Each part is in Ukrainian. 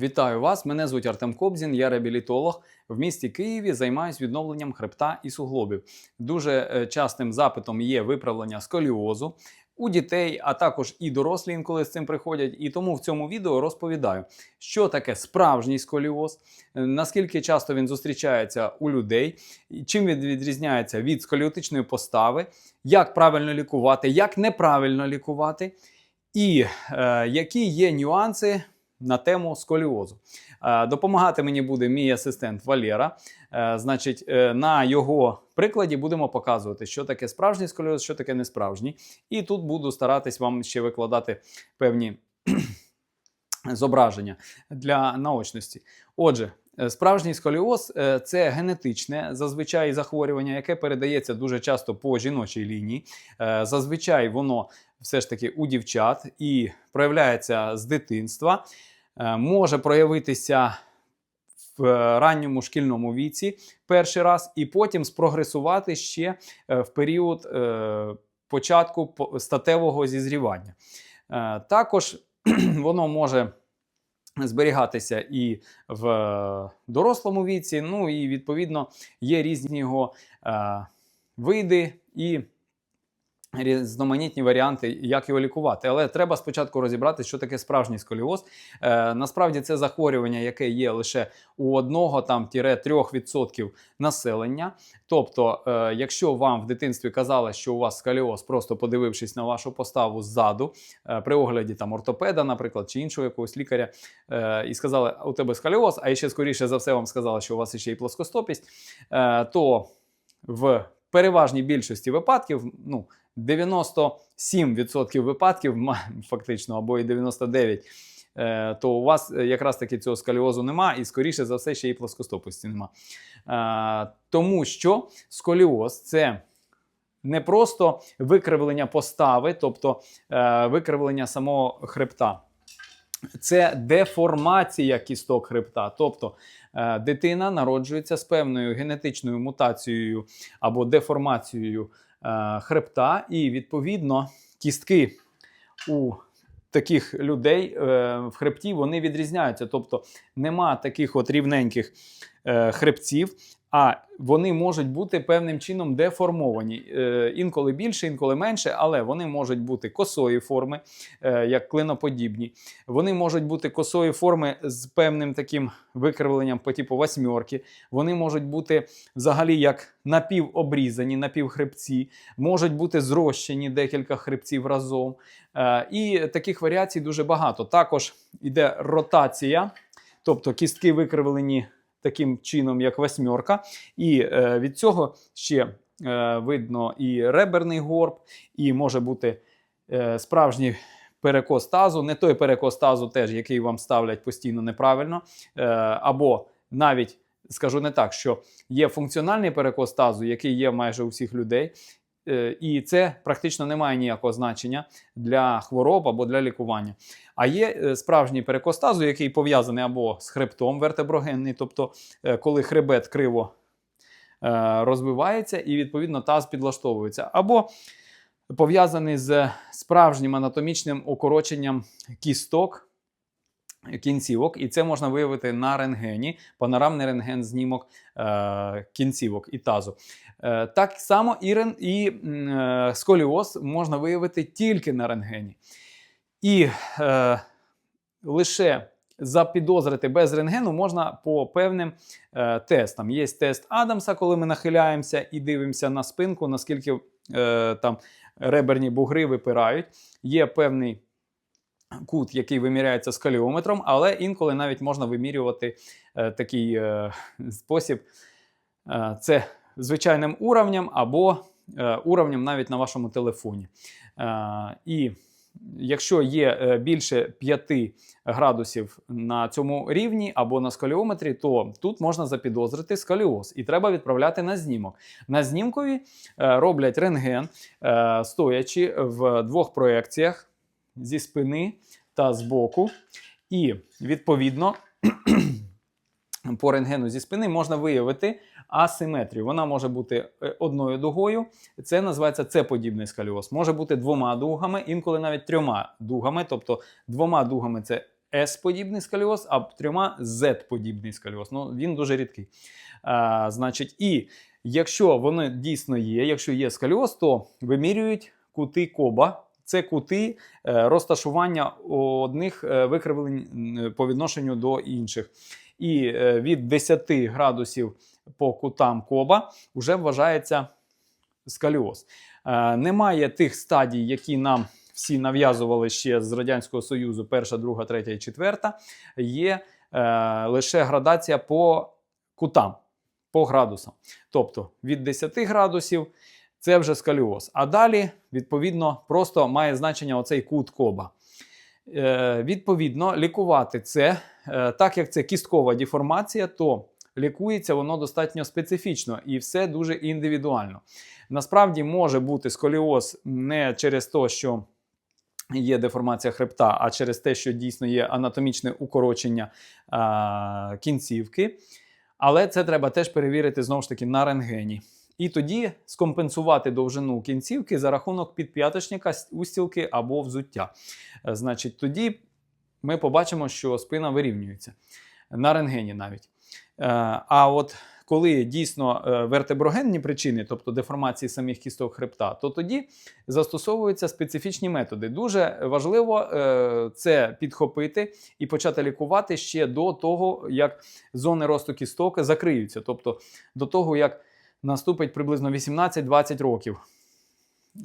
Вітаю вас! Мене звуть Артем Кобзін, я реабілітолог. В місті Києві займаюся відновленням хребта і суглобів. Дуже е, частим запитом є виправлення сколіозу у дітей, а також і дорослі інколи з цим приходять. І тому в цьому відео розповідаю, що таке справжній сколіоз, е, наскільки часто він зустрічається у людей, чим він відрізняється від сколіотичної постави, як правильно лікувати, як неправильно лікувати, і е, які є нюанси на тему сколіозу. Е, Допомагати мені буде мій асистент Валера. Е, Значить, е, на його прикладі будемо показувати, що таке справжній сколіоз, що таке несправжній. І тут буду старатись вам ще викладати певні зображення для наочності. Отже, справжній сколіоз це генетичне зазвичай захворювання, яке передається дуже часто по жіночій лінії. Зазвичай воно все ж таки у дівчат і проявляється з дитинства, може проявитися в е, ранньому шкільному віці перший раз, і потім спрогресувати ще е, в період е, початку статевого зізрівання. Е, Також воно може зберігатися і в е, дорослому віці, ну і відповідно є різні його е, види і різноманітні варіанти, як його лікувати. Але треба спочатку розібрати, що таке справжній сколіоз. Е, насправді це захворювання, яке є лише у 1-3% населення. Тобто, е, якщо вам в дитинстві казали, що у вас сколіоз, просто подивившись на вашу поставу ззаду, е, при огляді там ортопеда, наприклад, чи іншого якогось лікаря, е, і сказали, у тебе сколіоз, а ще скоріше за все вам сказали, що у вас ще й плоскостопість, е, то в переважній більшості випадків, ну 97% випадків, фактично, або і 99%, е, то у вас е, якраз таки цього сколіозу нема, і скоріше за все ще й плоскостопості нема. Е, Тому що сколіоз це не просто викривлення постави, тобто е, викривлення самого хребта. Це деформація кісток хребта. Тобто е, дитина народжується з певною генетичною мутацією або деформацією е, хребта, і відповідно кістки у таких людей е, в хребті вони відрізняються. Тобто нема таких от рівненьких хребців, а вони можуть бути певним чином деформовані. Е, інколи більше, інколи менше, але вони можуть бути косої форми, е, як клиноподібні. Вони можуть бути косої форми з певним таким викривленням по типу восьмерки. Вони можуть бути взагалі як напівобрізані, напівхребці, можуть бути зрощені декілька хребців разом. Е, І таких варіацій дуже багато. Також йде ротація, тобто кістки викривлені таким чином, як восьмерка. І е, від цього ще е, видно і реберний горб, і може бути е, справжній перекос тазу, не той перекос тазу, теж, який вам ставлять постійно неправильно, е, або навіть скажу не так, що є функціональний перекос тазу, який є майже у всіх людей. Е, І це практично не має ніякого значення для хвороб або для лікування. А є е, справжній перекос тазу, який пов'язаний або з хребтом вертеброгенний, тобто е, коли хребет криво розвивається і відповідно таз підлаштовується, або пов'язаний з справжнім анатомічним укороченням кісток кінцівок, і це можна виявити на рентгені, панорамний рентген знімок е, кінцівок і тазу. Е, так само і, рен, і е, сколіоз можна виявити тільки на рентгені. І е, лише запідозрити без рентгену можна по певним е, тестам. Є тест Адамса, коли ми нахиляємося і дивимося на спинку, наскільки е, там реберні бугри випирають. Є певний кут, який виміряється скаліометром, але інколи навіть можна вимірювати е, такий е, спосіб. Е, це звичайним уровнем або е, уровнем навіть на вашому телефоні. Е, і якщо є е, більше 5 градусів на цьому рівні або на скаліометрі, то тут можна запідозрити скаліоз і треба відправляти на знімок. На знімкові роблять рентген, стоячи в двох проекціях зі спини та з боку. І відповідно по рентгену зі спини можна виявити асиметрію. Вона може бути е, одною дугою. Це називається С-подібний сколіоз. Може бути двома дугами, інколи навіть трьома дугами. Тобто двома дугами це S-подібний сколіоз, а трьома Z-подібний сколіоз. Ну, він дуже рідкий. А, значить, і якщо вони дійсно є, якщо є сколіоз, то вимірюють кути коба. Це кути е, розташування одних е, викривлень по відношенню до інших. І е, від 10 градусів по кутам коба вже вважається сколіоз. Е, Немає тих стадій, які нам всі нав'язували ще з Радянського Союзу, перша, друга, третя і четверта. Є е, лише градація по кутам, по градусам. Тобто від 10 градусів це вже сколіоз. А далі, відповідно, просто має значення оцей кут коба. Е, відповідно, лікувати це, е, так як це кісткова деформація, то лікується воно достатньо специфічно і все дуже індивідуально. Насправді може бути сколіоз не через те, що є деформація хребта, а через те, що дійсно є анатомічне укорочення кінцівки. Але це треба теж перевірити знову ж таки на рентгені. І тоді скомпенсувати довжину кінцівки за рахунок підп'яточника, устілки або взуття. Е, Значить, тоді ми побачимо, що спина вирівнюється на рентгені навіть. Е, А от коли дійсно е, вертеброгенні причини, тобто деформації самих кісток хребта, то тоді застосовуються специфічні методи. Дуже важливо це підхопити і почати лікувати ще до того, як зони росту кісток закриються, тобто до того, як наступить приблизно 18-20 років.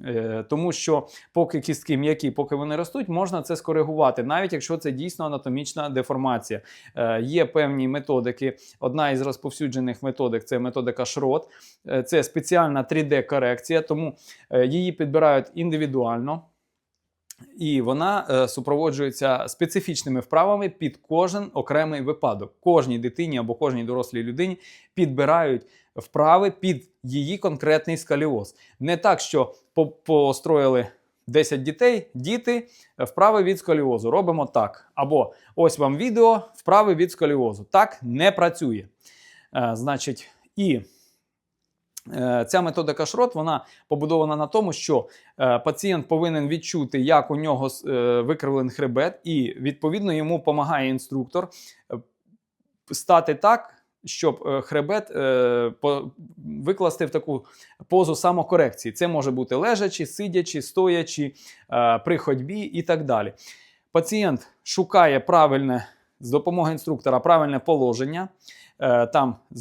Е, Тому що поки кістки м'які, поки вони ростуть, можна це скоригувати, навіть якщо це дійсно анатомічна деформація. Е, Є певні методики. Одна із розповсюджених методик це методика Шрот. Е, Це спеціальна 3D-корекція, тому е, її підбирають індивідуально. І вона е, супроводжується специфічними вправами під кожен окремий випадок. Кожній дитині або кожній дорослій людині підбирають вправи під її конкретний скаліоз. Не так, що построїли 10 дітей, діти, е, вправи від сколіозу. Робимо так. Або ось вам відео, вправи від сколіозу. Так не працює. Е, значить, і ця методика Шрот вона побудована на тому, що е, пацієнт повинен відчути, як у нього е, викривлений хребет, і відповідно йому допомагає інструктор е, стати так, щоб е, хребет е, викласти в таку позу самокорекції. Це може бути лежачи, сидячи, стоячи, е, при ходьбі і так далі. Пацієнт шукає правильне з допомогою інструктора правильне положення, е, там е,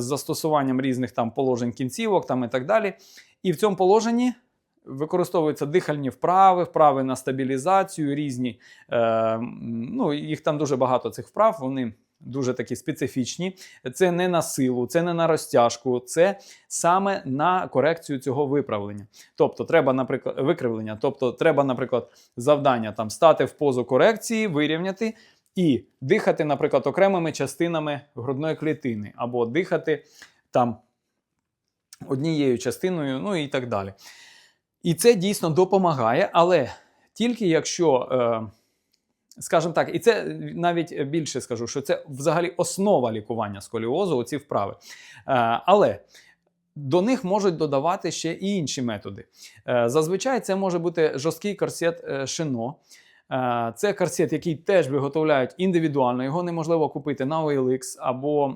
з застосуванням різних там положень кінцівок там і так далі. І в цьому положенні використовуються дихальні вправи, вправи на стабілізацію, різні. Е, ну, їх там дуже багато цих вправ. Вони дуже такі специфічні. Це не на силу, це не на розтяжку, це саме на корекцію цього виправлення. Тобто, треба, наприклад, викривлення. Тобто, треба, наприклад, завдання там стати в позу корекції, вирівняти і дихати, наприклад, окремими частинами грудної клітини, або дихати там однією частиною, ну і так далі. І це дійсно допомагає, але тільки якщо. Е, Скажімо так, і це навіть більше скажу, що це взагалі основа лікування сколіозу, оці вправи. Е, але до них можуть додавати ще і інші методи. Е, зазвичай це може бути жорсткий корсет шино. Е, Це корсет, який теж виготовляють індивідуально. Його неможливо купити на OLX або е,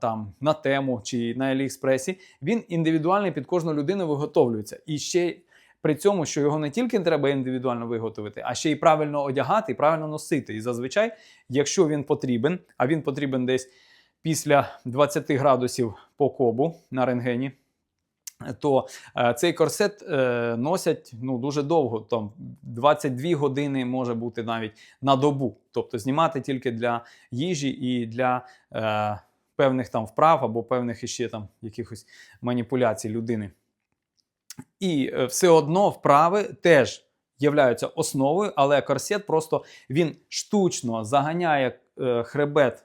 там на тему чи на Аліекспресі. Він індивідуальний під кожну людину виготовлюється. І ще при цьому, що його не тільки треба індивідуально виготовити, а ще й правильно одягати і правильно носити. І зазвичай, якщо він потрібен, а він потрібен десь після 20 градусів по кобу на рентгені, то е, цей корсет е, носять ну, дуже довго, там 22 години може бути навіть на добу. Тобто знімати тільки для їжі і для е, певних там вправ або певних іще там якихось маніпуляцій людини. І е, все одно вправи теж являються основою, але корсет просто він штучно заганяє е, хребет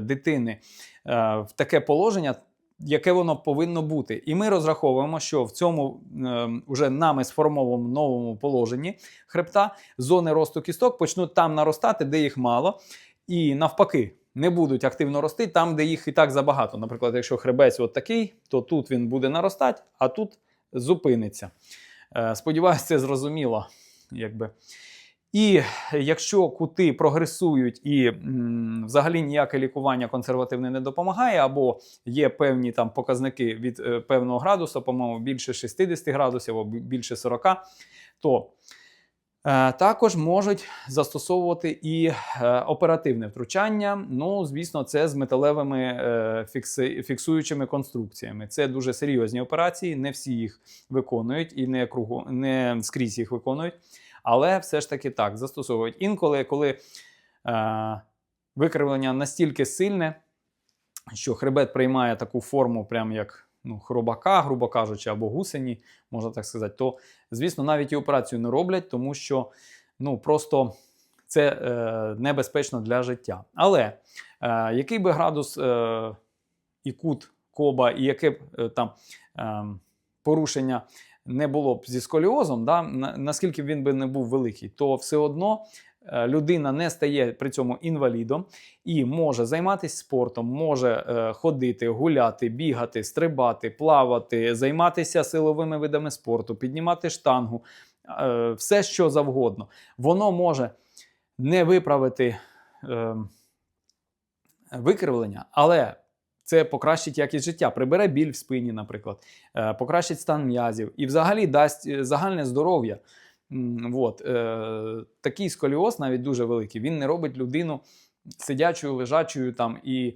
дитини в таке положення, яке воно повинно бути. І ми розраховуємо, що в цьому е, уже нами сформованому новому положенні хребта зони росту кісток почнуть там наростати, де їх мало, і навпаки. Не будуть активно рости там, де їх і так забагато. Наприклад, якщо хребець от такий, то тут він буде наростати, а тут зупиниться. Е, Сподіваюсь, це зрозуміло. Якби. І якщо кути прогресують і м, взагалі ніяке лікування консервативне не допомагає, або є певні там показники від е, певного градусу, по-моєму, більше 60 градусів або більше 40, то е, також можуть застосовувати і е, оперативне втручання. Ну, звісно, це з металевими е, фікси, фіксуючими конструкціями. Це дуже серйозні операції, не всі їх виконують і не, кругу, не скрізь їх виконують. Але все ж таки так застосовують. Інколи, коли е, викривлення настільки сильне, що хребет приймає таку форму, прям як ну, хробака, грубо кажучи, або гусені, можна так сказати, то, звісно, навіть і операцію не роблять, тому що ну, просто це е, небезпечно для життя. Але е, який би градус е, і кут коба, і яке б е, там е, порушення не було б зі сколіозом, да, наскільки він би не був великий, то все одно е, людина не стає при цьому інвалідом і може займатися спортом, може е, ходити, гуляти, бігати, стрибати, плавати, займатися силовими видами спорту, піднімати штангу, е, все що завгодно. Воно може не виправити е, викривлення, але це покращить якість життя, прибере біль в спині, наприклад, е, покращить стан м'язів і взагалі дасть е, загальне здоров'я. М, Вот. Е, такий сколіоз, навіть дуже великий, він не робить людину сидячою, лежачою там і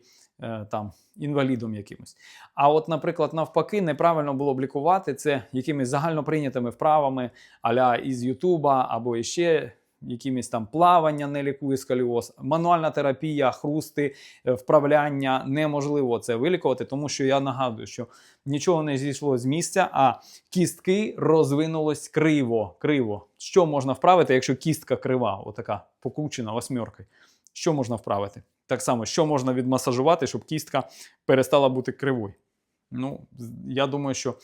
там, інвалідом якимось. А от, наприклад, навпаки, неправильно було б лікувати це якимись загальноприйнятими вправами аля із Ютуба або іще якимись там плавання не лікує сколіоз, мануальна терапія, хрусти, е, вправляння неможливо це вилікувати, тому що я нагадую, що нічого не зійшло з місця, а кістки розвинулось криво. криво. Що можна вправити, якщо кістка крива, отака покручена восьмеркою? Що можна вправити? Так само, що можна відмасажувати, щоб кістка перестала бути кривою? Ну, я думаю, що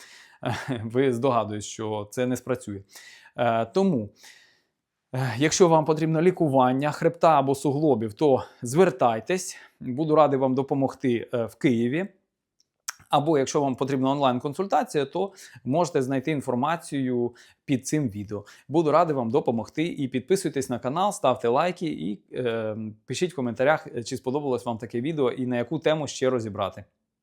ви здогадуєтесь, що це не спрацює. Е, Тому, якщо вам потрібно лікування хребта або суглобів, то звертайтесь. Буду радий вам допомогти е, в Києві. Або якщо вам потрібна онлайн-консультація, то можете знайти інформацію під цим відео. Буду радий вам допомогти. І підписуйтесь на канал, ставте лайки і е, пишіть в коментарях, чи сподобалось вам таке відео і на яку тему ще розібрати.